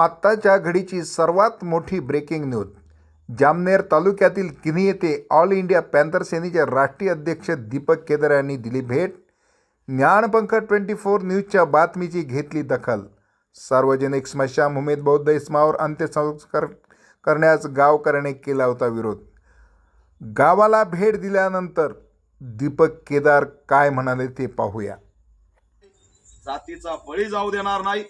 आत्ताच्या घडीची सर्वात मोठी ब्रेकिंग न्यूज जामनेर तालुक्यातील किन्ही येथे ऑल इंडिया पॅन्थर सेनेचे राष्ट्रीय अध्यक्ष दीपक केदार यांनी दिली भेट. ज्ञानपंख ट्वेंटी फोर न्यूजच्या बातमीची घेतली दखल. सार्वजनिक स्मशानभूमीत बौद्ध इस्मावर अंत्यसंस्कार करण्यास गावकऱ्याने केला होता विरोध. गावाला भेट दिल्यानंतर दीपक केदार काय म्हणाले ते पाहूया. जातीचा बळी जाऊ देणार नाही.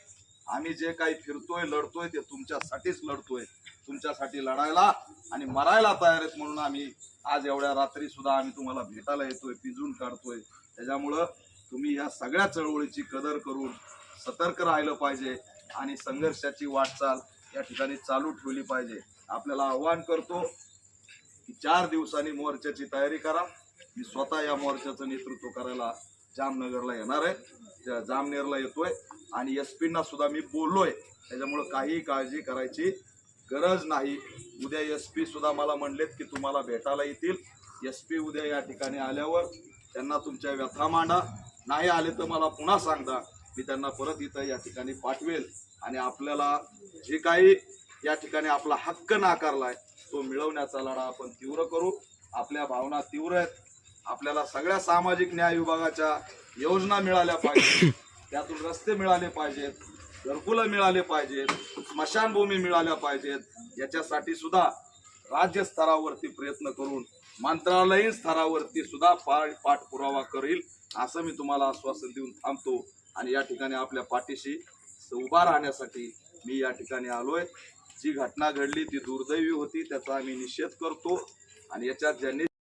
आम्ही जे काही फिरतोय लढतोय ते तुमच्यासाठीच लढतोय. तुमच्यासाठी लढायला आणि मरायला तयार आहेत म्हणून आम्ही आज एवढ्या रात्री सुद्धा आम्ही तुम्हाला भेटायला येतोय पिजून काढतोय. त्याच्यामुळं तुम्ही या सगळ्या चळवळीची कदर करून सतर्क राहिलं पाहिजे आणि संघर्षाची वाटचाल या ठिकाणी चालू ठेवली पाहिजे. आपल्याला आव्हान करतो की चार दिवसांनी मोर्चाची तयारी करा. मी स्वतः या मोर्चाचं नेतृत्व करायला जामनगरला येणार आहे. त्या जामनेरला येतोय. आणि एस पींना सुद्धा मी बोललोय. त्याच्यामुळं काही काळजी करायची गरज नाही. उद्या एस पी सुद्धा मला म्हणलेत की तुम्हाला भेटायला येतील. एस पी उद्या या ठिकाणी आल्यावर त्यांना तुमच्या व्यथा मांडा. नाही आले तर मला पुन्हा सांगा मी त्यांना परत इथं या ठिकाणी पाठवेल. आणि आपल्याला जे काही या ठिकाणी आपला हक्क नाकारलाय तो मिळवण्याचा लढा आपण तीव्र करू. आपल्या भावना तीव्र आहेत. आपल्याला सगळ्या सामाजिक न्याय विभागाच्या योजना मिळाल्या पाहिजेत. त्यातून रस्ते मिळाले पाहिजेत घरकुलं मिळाले पाहिजेत स्मशानभूमी मिळाल्या पाहिजेत. याच्यासाठी सुद्धा राज्य स्तरावरती प्रयत्न करून मंत्रालयीन स्तरावरती सुद्धा पाठपुरावा करील असं मी तुम्हाला आश्वासन देऊन थांबतो. आणि या ठिकाणी आपल्या पाठीशी उभा राहण्यासाठी मी या ठिकाणी आलोय. जी घटना घडली ती दुर्दैवी होती त्याचा आम्ही निषेध करतो. आणि याच्यात ज्यांनी